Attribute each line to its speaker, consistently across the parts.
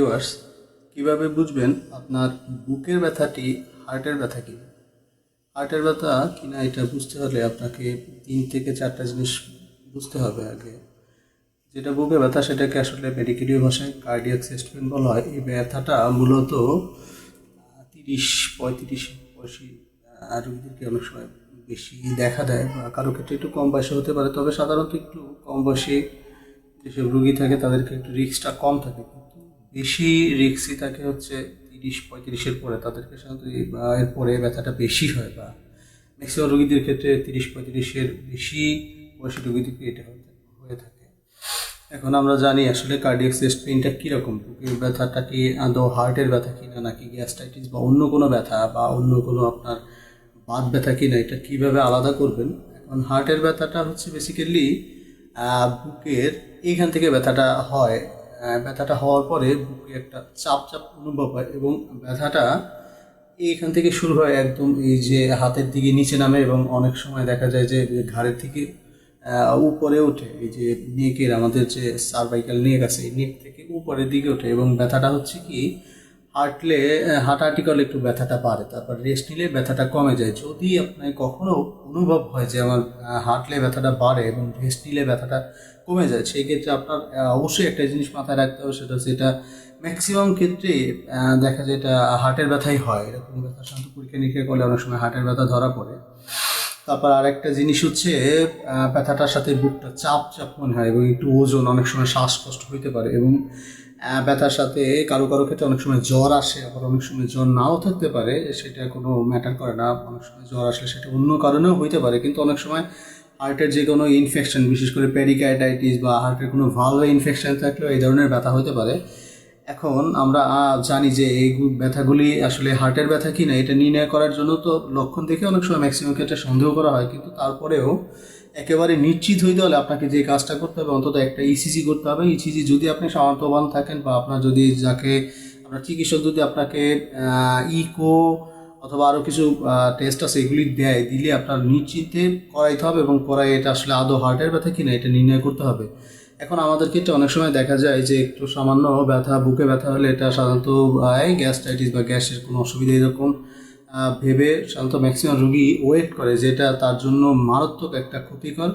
Speaker 1: Viewers কীভাবে বুঝবেন আপনার বুকের ব্যথাটি হার্টের ব্যথা কি? হার্টের ব্যথা কিনা এটা বুঝতে হলে আপনাকে তিন থেকে চারটা জিনিস বুঝতে হবে আগে। যেটা বুকে ব্যথা সেটাকে আসলে মেডিকেলীয় ভাষায় কার্ডিয়াক পেন বলা হয়। এই ব্যথাটা মূলত তিরিশ, পঁয়ত্রিশ বয়সী রোগীদেরকে অনেক সময় বেশি দেখা দেয় বা কারও ক্ষেত্রে একটু কম বয়সে হতে পারে। তবে সাধারণত একটু কম বয়সে যেসব রুগী থাকে তাদেরকে একটু রিস্কটা কম থাকে। বেশি রিক্সই থাকে হচ্ছে তিরিশ, পঁয়ত্রিশের পরে। তাদেরকে সাধারণত বা এরপরে ব্যথাটা বেশি হয় বা ম্যাক্সিমাম রোগীদের ক্ষেত্রে তিরিশ, পঁয়ত্রিশের বেশি বয়সী রোগীদেরকে এটা হয়ে থাকে- এখন আমরা জানি আসলে কার্ডিয়াক চেস্ট পেইনটা কীরকম? বুকের ব্যথাটা কি আদৌ হার্টের ব্যথা কিনা, নাকি গ্যাস্ট্রাইটিস বা অন্য কোনো ব্যথা বা অন্য কোনো আপনার বাত ব্যথা কিনা, এটা কীভাবে আলাদা করবেন? এখন হার্টের ব্যথাটা হচ্ছে বেসিক্যালি বুকের এইখান থেকে ব্যথাটা হয় ব্যথাটা হওয়ার পরে বুকে একটা চাপ চাপ অনুভব হয় এবং ব্যথাটা এইখান থেকে শুরু হয় একদম এই যে হাতের দিকে নিচে নামে এবং অনেক সময় দেখা যায় যে ঘাড়ের থেকে উপরে ওঠে। এই যে নেকের আমাদের যে সার্ভাইকাল নেক আছে, এই নেক থেকে উপরের দিকে ওঠে এবং ব্যথাটা হচ্ছে কি হাঁটলে হাঁটাহাঁটি করলে একটু ব্যথাটা বাড়ে, তারপর রেস্ট নিলে ব্যথাটা কমে যায়। যদি আপনার কখনো অনুভব হয় যে আমার হাঁটলে ব্যথাটা বাড়ে এবং রেস্ট নিলে ব্যথাটা কমে যায়, সেই ক্ষেত্রে আপনার অবশ্যই একটা জিনিস মাথায় রাখতে হবে, সেটা হচ্ছে এটা ম্যাক্সিমাম ক্ষেত্রে দেখা যায় এটা হার্টের ব্যথাই হয়। এরকম ব্যথা শান্ত পরীক্ষা নিরীক্ষা করলে অনেক সময় হার্টের ব্যথা ধরা পড়ে। তারপর আরেকটা জিনিস হচ্ছে ব্যথাটার সাথে বুকটা চাপ চাপ মনে হয় এবং একটু ওজন অনেক সময় শ্বাসকষ্ট হইতে পারে এবং ব্যথার সাথে কারও কারও ক্ষেত্রে অনেক সময় জ্বর আসে, আবার অনেক সময় জ্বর নাও থাকতে পারে, সেটা কোনো ম্যাটার করে না। অনেক সময় জ্বর আসলে সেটা অন্য কারণেও হইতে পারে, কিন্তু অনেক সময় হার্টের যে কোনো ইনফেকশন বিশেষ করে পেরিকাইটাইটিস বা হার্টের কোনো ভালো ইনফেকশন থাকলেও এই ধরনের ব্যথা হতে পারে। এখন আমরা জানি যে এই ব্যথাগুলি আসলে হার্টের ব্যথা কি না এটা নির্ণয় করার জন্য তো লক্ষণ দেখে অনেক সময় ম্যাক্সিমাম ক্ষেত্রে সন্দেহ করা হয়। কিন্তু তারপরেও একেবারে নিশ্চিত হইতে হলে আপনাকে যে কাজটা করতে হবে, অন্তত একটা ইসিজি করতে হবে। ইসিজি যদি আপনি সামর্থ্যবান থাকেন বা আপনার যদি যাকে, আপনার চিকিৎসক যদি আপনাকে ইকো অথবা আরও কিছু টেস্ট আছে এগুলি দেয়, দিলে আপনার নিশ্চিতে করাইতে হবে এবং করাই এটা আসলে আদৌ হার্টের ব্যথা কিনা এটা নির্ণয় করতে হবে। এখন আমাদের ক্ষেত্রে অনেক সময় দেখা যায় যে একটু সামান্য ব্যথা, বুকে ব্যথা হলে এটা সাধারণত গ্যাস্ট্রাইটিস বা গ্যাসের কোনো অসুবিধা এরকম ভেবে সাধারণত ম্যাক্সিমাম রুগী ওয়েট করে যেটা তার জন্য মারাত্মক একটা ক্ষতিকর।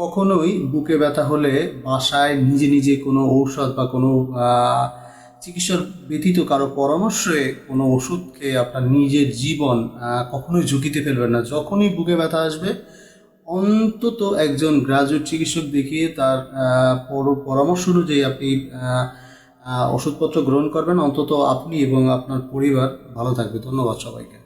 Speaker 1: কখনোই বুকে ব্যথা হলে বাসায় নিজে নিজে কোনো ঔষধ বা কোনো চিকিৎসার ব্যতীত কারও পরামর্শে কোনো ওষুধ খেয়ে আপনার নিজের জীবন কখনোই ঝুঁকিতে ফেলবেন না। যখনই বুকে ব্যথা আসবে অন্তত একজন গ্রাজুয়েট চিকিৎসক দেখিয়ে তার পরামর্শ অনুযায়ী আপনি ওষুধপত্র গ্রহণ করবেন। অন্তত আপনি এবং আপনার পরিবার ভালো থাকবে। ধন্যবাদ সবাইকে।